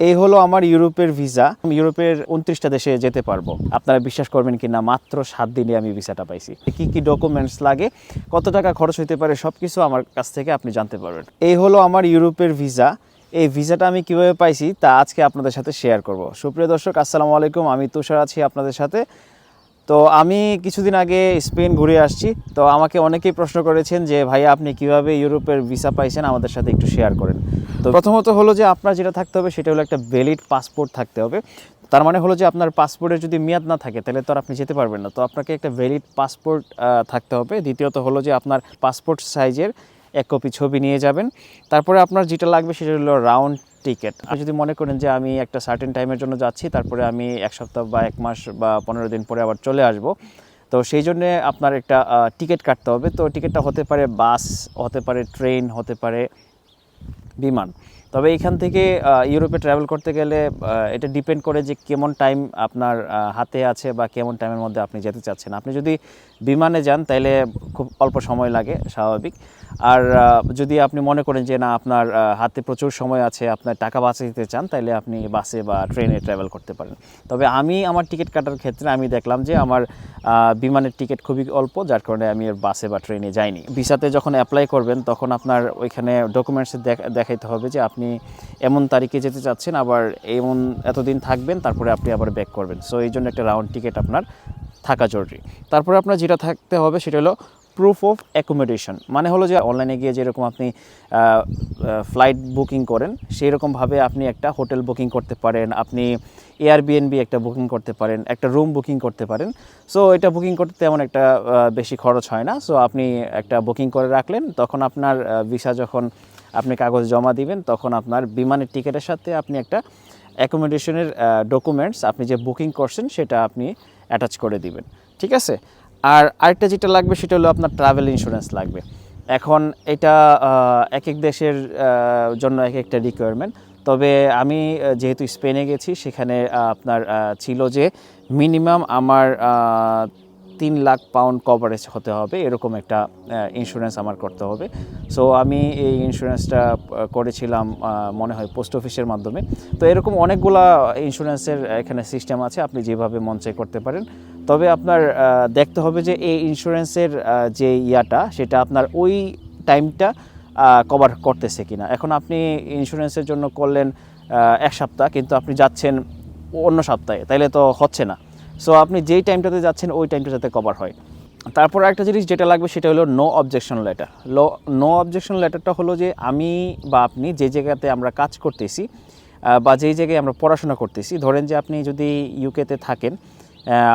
এই হলো আমার ইউরোপের ভিসা। ইউরোপের উনত্রিশটা দেশে যেতে পারব। আপনারা বিশ্বাস করবেন কি না মাত্র সাত দিনে আমি ভিসাটা পাইছি। কি কি ডকুমেন্টস লাগে, কত টাকা খরচ হতে পারে সব কিছু আমার কাছ থেকে আপনি জানতে পারবেন। এই হলো আমার ইউরোপের ভিসা। এই ভিসাটা আমি কীভাবে পাইছি, তা আজকে আপনাদের সাথে শেয়ার করব। সুপ্রিয় দর্শক, আসসালামু আলাইকুম। আমি তুষার আছি আপনাদের সাথে। তো আমি কিছুদিন আগে স্পেন ঘুরে আসছি। তো আমাকে অনেকেই প্রশ্ন করেছেন যে ভাইয়া আপনি কীভাবে ইউরোপের ভিসা পাইছেন? আমাদের সাথে একটু শেয়ার করেন। তো প্রথমত হলো যে, আপনার যেটা থাকতে হবে, সেটা হলো একটা ভ্যালিড পাসপোর্ট থাকতে হবে। তার মানে হলো যে, আপনার পাসপোর্টের যদি মেয়াদ না থাকে, তাহলে তো আর আপনি যেতে পারবেন না। তো আপনাকে একটা ভ্যালিড পাসপোর্ট থাকতে হবে। দ্বিতীয়ত হলো যে, আপনার পাসপোর্ট সাইজের এক কপি ছবি নিয়ে যাবেন। তারপরে আপনার যেটা লাগবে সেটা হলো রাউন্ড টিকিট আপনি যদি মনে করেন যে আমি একটা সার্টেন টাইমের জন্য যাচ্ছি, তারপরে আমি এক সপ্তাহ বা এক মাস বা পনেরো দিন পরে আবার চলে আসব। তো সেই জন্যে আপনার একটা টিকিট কাটতে হবে। তো টিকিটটা হতে পারে বাস হতে পারে ট্রেন হতে পারে বিমান। তবে এখান থেকে ইউরোপে ট্রাভেল করতে গেলে এটা ডিপেন্ড করে যে কেমন টাইম আপনার হাতে আছে বা কেমন টাইমের মধ্যে আপনি যেতে চাচ্ছেন। আপনি যদি বিমানে যান তাহলে খুব অল্প সময় লাগে, স্বাভাবিক। আর যদি আপনি মনে করেন যে না, আপনার হাতে প্রচুর সময় আছে, আপনার টাকা বাঁচাতে চান তাহলে আপনি বাসে বা ট্রেনে ট্রাভেল করতে পারেন। তবে আমি আমার টিকিট কাটার ক্ষেত্রে আমি দেখলাম যে আমার বিমানের টিকিট খুবই অল্প, যার কারণে আমি বাসে বা ট্রেনে যাইনি। ভিসাতে যখন অ্যাপ্লাই করবেন, তখন আপনার ওইখানে ডকুমেন্টসে দেখাইতে হবে যে আপনি এমন তারিখে যেতে চাচ্ছেন, আবার এমন এতদিন থাকবেন, তারপরে আপনি আবার ব্যাক করবেন। সো এই জন্য একটা রাউন্ড টিকিট আপনার থাকা জরুরি। তারপরে আপনার যেটা থাকতে হবে সেটা হলো প্রুফ অফ অ্যাকোমোডেশন মানে হলো যে অনলাইনে গিয়ে যেরকম আপনি ফ্লাইট বুকিং করেন সেই রকমভাবে আপনি একটা হোটেল বুকিং করতে পারেন, আপনি এয়ারবিএনবি একটা বুকিং করতে পারেন, একটা রুম বুকিং করতে পারেন। সো এটা বুকিং করতে তেমন একটা বেশি খরচ হয় না। সো আপনি একটা বুকিং করে রাখলেন, তখন আপনার ভিসা যখন আপনি কাগজ জমা দিবেন, তখন আপনার বিমানের টিকিটের সাথে আপনি একটা অ্যাকোমোডেশনের ডকুমেন্টস আপনি যে বুকিং করছেন, সেটা আপনি অ্যাটাচ করে দিবেন। ঠিক আছে? আর আরেকটা যেটা লাগবে সেটা হলো আপনার ট্রাভেল ইন্স্যুরেন্স লাগবে। এখন এটা এক এক দেশের জন্য এক একটা রিকোয়ারমেন্ট তবে আমি যেহেতু স্পেনে গেছি, সেখানে আপনার ছিল যে মিনিমাম আমার তিন লাখ পাউন্ড কভারেজ হতে হবে, এরকম একটা ইন্স্যুরেন্স আমার করতে হবে। সো আমি এই ইন্স্যুরেন্সটা করেছিলাম মনে হয় পোস্ট অফিসের মাধ্যমে। তো এরকম অনেকগুলা ইন্স্যুরেন্সের এখানে সিস্টেম আছে, আপনি যেভাবে মন চাই করতে পারেন। তবে আপনার দেখতে হবে যে এই ইন্স্যুরেন্সের যে ইয়াটা, সেটা আপনার ওই টাইমটা কভার করতেছে কিনা। এখন আপনি ইন্স্যুরেন্সের জন্য করলেন এক সপ্তাহ, কিন্তু আপনি যাচ্ছেন অন্য সপ্তাহে, তাইলে তো হচ্ছে না। সো আপনি যেই টাইমটাতে যাচ্ছেন, ওই টাইমটা যাতে কভার হয়। তারপর একটা জিনিস যেটা লাগবে, সেটা হলো no objection letter no objection লেটারটা হলো যে, আমি বা আপনি যে জায়গাতে আমরা কাজ করতেছি বা যেই জায়গায় আমরা পড়াশোনা করতেছি, ধরেন যে আপনি যদি ইউকেতে থাকেন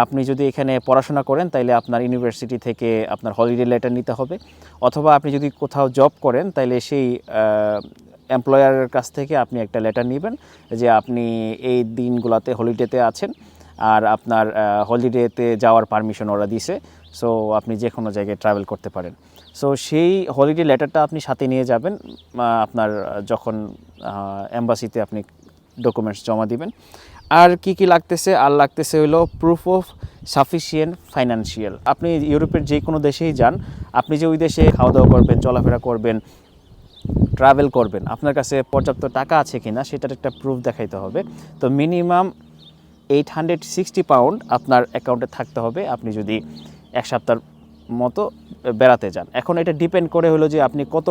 আপনি যদি এখানে পড়াশোনা করেন, তাইলে আপনার ইউনিভার্সিটি থেকে আপনার হলিডে লেটার নিতে হবে। অথবা আপনি যদি কোথাও জব করেন, তাইলে সেই এমপ্লয়ারের কাছ থেকে আপনি একটা লেটার নেবেন যে, আপনি এই দিনগুলোতে হলিডেতে আছেন। আর আপনার হলিডেতে যাওয়ার পারমিশন ওরা দিছে। সো আপনি যে কোনো জায়গায় ট্রাভেল করতে পারেন। সো সেই হলিডে লেটারটা আপনি সাথে নিয়ে যাবেন আপনার যখন অ্যাম্বাসিতে আপনি ডকুমেন্টস জমা দিবেন। আর কি কি লাগতেছে? আর লাগতেছে হলো প্রুফ অফ সাফিসিয়েন্ট ফাইন্যান্সিয়াল আপনি ইউরোপের যে কোনো দেশেই যান, আপনি যে ওই দেশে খাওয়া দাওয়া করবেন, চলাফেরা করবেন ট্রাভেল করবেন, আপনার কাছে পর্যাপ্ত টাকা আছে কিনা, সেটার একটা প্রুফ দেখাইতে হবে। তো minimum eight hundred sixty pound আপনার অ্যাকাউন্টে থাকতে হবে। আপনি যদি এক সপ্তাহের মতো বেড়াতে যান। এখন এটা ডিপেন্ড করে হলো যে আপনি কত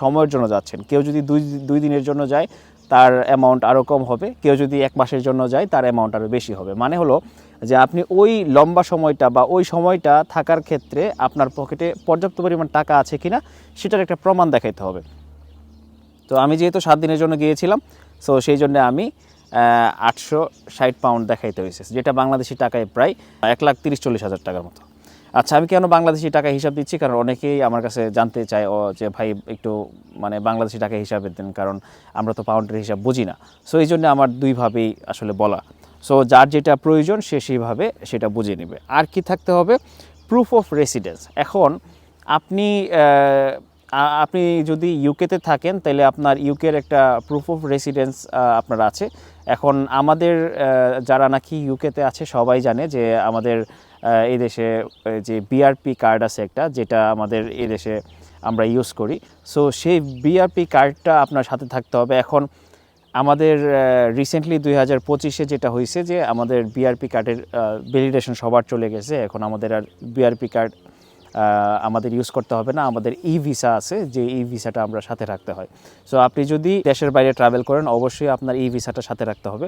সময়ের জন্য যাচ্ছেন। কেউ যদি দুই দুই দিনের জন্য যায়, তার অ্যামাউন্ট আরও কম হবে। কেউ যদি এক মাসের জন্য যায়, তার অ্যামাউন্ট আরও বেশি হবে। মানে হলো যে আপনি ওই লম্বা সময়টা বা ওই সময়টা থাকার ক্ষেত্রে আপনার পকেটে পর্যাপ্ত পরিমাণ টাকা আছে কিনা, সেটার একটা প্রমাণ দেখাইতে হবে। তো আমি যেহেতু সাত দিনের জন্য গিয়েছিলাম সো সেই জন্য আমি আটশো ষাট পাউন্ড দেখাইতে হয়েছে যেটা বাংলাদেশি টাকায় প্রায় এক লাখ তিরিশ চল্লিশ হাজার টাকার মতো। আচ্ছা আমি কেন বাংলাদেশি টাকা হিসাব দিচ্ছি? কারণ অনেকেই আমার কাছে জানতে চায়, ও যে ভাই একটু মানে বাংলাদেশি টাকা হিসাবে দেন, কারণ আমরা তো পাউন্ডের হিসাব বুঝি না। সো এই জন্য আমার দুইভাবেই আসলে বলা। সো যার যেটা প্রয়োজন, সে সেইভাবে সেটা বুঝে নেবে। আর কি থাকতে হবে? প্রুফ অফ রেসিডেন্স এখন আপনি আপনি যদি ইউকেতে থাকেন, তাহলে আপনার ইউকের একটা প্রুফ অফ রেসিডেন্স আপনার আছে। এখন আমাদের যারা নাকি ইউকেতে আছে, সবাই জানে যে আমাদের এই দেশে যে বিআরপি কার্ড আছে একটা, যেটা আমাদের এই দেশে আমরা ইউজ করি। সো সেই বিআরপি কার্ডটা আপনার সাথে থাকতে হবে। এখন আমাদের রিসেন্টলি দুই হাজার পঁচিশে যেটা হয়েছে যে আমাদের বিআরপি কার্ডের ভ্যালিডেশন সবার চলে গেছে। এখন আমাদের আর বিআরপি কার্ড আমাদের ইউজ করতে হবে না, আমাদের ই ভিসা আছে, যে ই ভিসাটা আমরা সাথে রাখতে হয়। সো আপনি যদি দেশের বাইরে ট্রাভেল করেন, অবশ্যই আপনার ই ভিসাটা সাথে রাখতে হবে।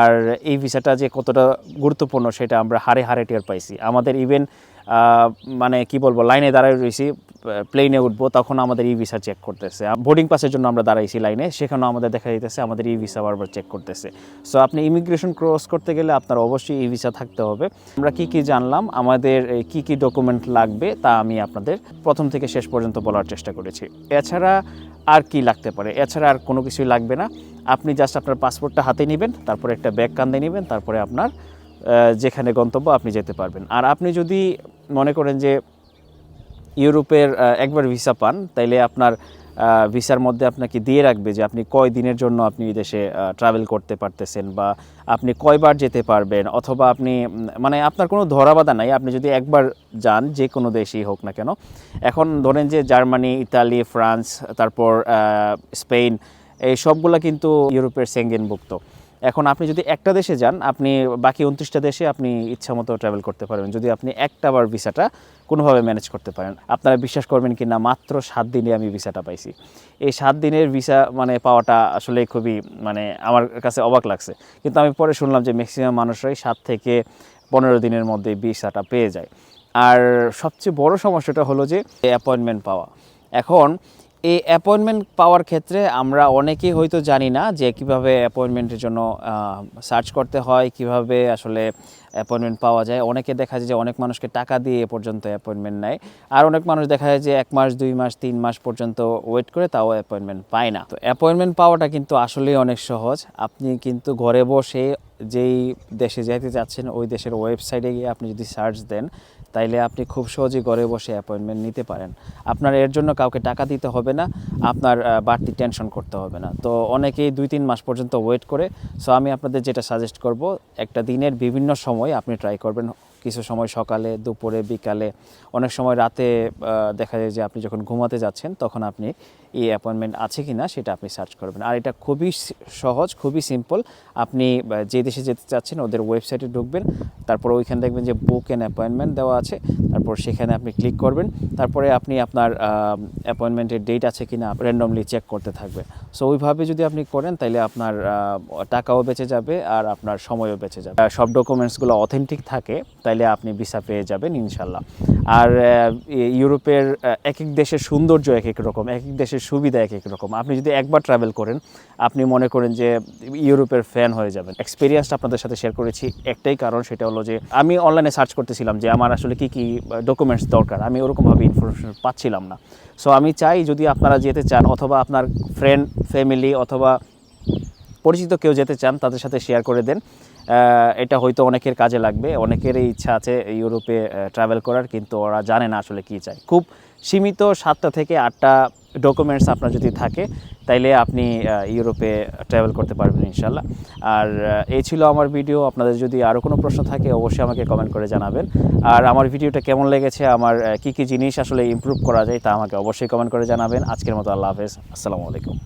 আর এই ভিসাটা যে কতটা গুরুত্বপূর্ণ, সেটা আমরা হারে হারে টের পাইছি। আমাদের ইভেন মানে কি বলব, লাইনে দাঁড়ায় রয়েছি প্লেনে উঠবো, তখন আমাদের ই ভিসা চেক করতেছে। বোর্ডিং পাসের জন্য আমরা দাঁড়াইছি লাইনে, সেখানেও আমাদের দেখা যাইতেছে আমাদের ই ভিসা বারবার চেক করতেছে। সো আপনি ইমিগ্রেশন ক্রস করতে গেলে আপনার অবশ্যই ই ভিসা থাকতে হবে। আমরা কি কি জানলাম, আমাদের কি কি ডকুমেন্ট লাগবে তা আমি আপনাদের প্রথম থেকে শেষ পর্যন্ত বলার চেষ্টা করেছি। এছাড়া আর কি লাগতে পারে? এছাড়া আর কোনো কিছুই লাগবে না। আপনি জাস্ট আপনার পাসপোর্টটা হাতে নেবেন, তারপরে একটা ব্যাগ কান্দে নেবেন, তারপরে আপনার যেখানে গন্তব্য আপনি যেতে পারবেন। আর আপনি যদি মনে করেন যে ইউরোপের একবার ভিসা পান, তাইলে আপনার ভিসার মধ্যে আপনাকে দিয়ে রাখবে যে আপনি কয় দিনের জন্য আপনি দেশে ট্রাভেল করতে পারতেছেন বা আপনি কয়বার যেতে পারবেন অথবা আপনি মানে আপনার কোনো ধরাবাধা নাই। আপনি যদি একবার যান, যে কোনো দেশেই হোক না কেন। এখন ধরেন যে জার্মানি, ইতালি, ফ্রান্স, তারপর স্পেন, এই সবগুলা কিন্তু ইউরোপের সেঙ্গেনভুক্ত এখন আপনি যদি একটা দেশে যান, আপনি বাকি উনত্রিশটা দেশে আপনি ইচ্ছা মতো ট্রাভেল করতে পারবেন। যদি আপনি একটা বার ভিসাটা কোনোভাবে ম্যানেজ করতে পারেন। আপনারা বিশ্বাস করবেন কি না মাত্র সাত দিনে আমি ভিসাটা পাইছি। এই সাত দিনের ভিসা মানে পাওয়াটা আসলে খুবই মানে আমার কাছে অবাক লাগছে। কিন্তু আমি পরে শুনলাম যে ম্যাক্সিমাম মানুষরাই সাত থেকে পনেরো দিনের মধ্যে ভিসাটা পেয়ে যায়। আর সবচেয়ে বড় সমস্যাটা হলো যে অ্যাপয়েন্টমেন্ট পাওয়া। এখন এই অ্যাপয়েন্টমেন্ট পাওয়ার ক্ষেত্রে আমরা অনেকেই হয়তো জানি না যে কীভাবে অ্যাপয়েন্টমেন্টের জন্য সার্চ করতে হয়, কীভাবে আসলে অ্যাপয়েন্টমেন্ট পাওয়া যায়। অনেকে দেখা যায় যে অনেক মানুষকে টাকা দিয়ে এ পর্যন্ত অ্যাপয়েন্টমেন্ট নেয়। আর অনেক মানুষ দেখা যায় যে এক মাস, দুই মাস, তিন মাস পর্যন্ত ওয়েট করে তাও অ্যাপয়েন্টমেন্ট পায় না। তো অ্যাপয়েন্টমেন্ট পাওয়াটা কিন্তু আসলেই অনেক সহজ। আপনি কিন্তু ঘরে বসে যেই দেশে যেতে যাচ্ছেন, ওই দেশের ওয়েবসাইটে গিয়ে আপনি যদি সার্চ দেন, তাইলে আপনি খুব সহজেই ঘরে বসে অ্যাপয়েন্টমেন্ট নিতে পারেন। আপনার এর জন্য কাউকে টাকা দিতে হবে না, আপনার বাড়তি টেনশন করতে হবে না। তো অনেকেই দুই তিন মাস পর্যন্ত ওয়েট করে। সো আমি আপনাদের যেটা সাজেস্ট করব, একটা দিনের বিভিন্ন সময় আপনি ট্রাই করবেন কিছু সময় সকালে, দুপুরে, বিকালে, অনেক সময় রাতে দেখা যায় যে আপনি যখন ঘুমাতে যাচ্ছেন, তখন আপনি এই অ্যাপয়েন্টমেন্ট আছে কি না সেটা আপনি সার্চ করবেন। আর এটা খুবই সহজ, খুবই সিম্পল আপনি যে দেশে যেতে চাচ্ছেন, ওদের ওয়েবসাইটে ঢুকবেন, তারপর ওইখানে দেখবেন যে বুক অ্যান্ড অ্যাপয়েন্টমেন্ট দেওয়া আছে, তারপর সেখানে আপনি ক্লিক করবেন, তারপরে আপনি আপনার অ্যাপয়েন্টমেন্টের ডেট আছে কি না র্যান্ডমলি চেক করতে থাকবে সো ওইভাবে যদি আপনি করেন তাহলে আপনার টাকাও বেঁচে যাবে আর আপনার সময়ও বেঁচে যাবে। সব ডকুমেন্টসগুলো অথেন্টিক থাকে তাইলে আপনি ভিসা পেয়ে যাবেন, ইনশাল্লাহ। আর ইউরোপের এক এক দেশের সৌন্দর্য এক এক রকম এক এক দেশের সুবিধা এক এক রকম। আপনি যদি একবার ট্রাভেল করেন, আপনি মনে করেন যে ইউরোপের ফ্যান হয়ে যাবেন। এক্সপিরিয়েন্সটা আপনাদের সাথে শেয়ার করেছি, একটাই কারণ সেটা হলো যে আমি অনলাইনে সার্চ করতেছিলাম যে আমার আসলে কি কি ডকুমেন্টস দরকার। আমি ওরকমভাবে ইনফরমেশন পাচ্ছিলাম না। সো আমি চাই যদি আপনারা যেতে চান অথবা আপনার ফ্রেন্ড ফ্যামিলি অথবা পরিচিত কেউ যেতে চান, তাদের সাথে শেয়ার করে দেন। এটা হয়তো অনেকের কাজে লাগবে, অনেকেরই ইচ্ছা আছে ইউরোপে ট্রাভেল করার, কিন্তু ওরা জানে না আসলে কী চায়। খুব সীমিত সাতটা থেকে আটটা ডকুমেন্টস আপনার যদি থাকে, তাইলে আপনি ইউরোপে ট্রাভেল করতে পারবেন ইনশাল্লাহ আর এই ছিল আমার ভিডিও আপনাদের যদি আরও কোনো প্রশ্ন থাকে, অবশ্যই আমাকে কমেন্ট করে জানাবেন। আর আমার ভিডিওটা কেমন লেগেছে, আমার কী কী জিনিস আসলে ইমপ্রুভ করা যায়, তা আমাকে অবশ্যই কমেন্ট করে জানাবেন। আজকের মতো আল্লাহ হাফেজ। আসসালামু আলাইকুম।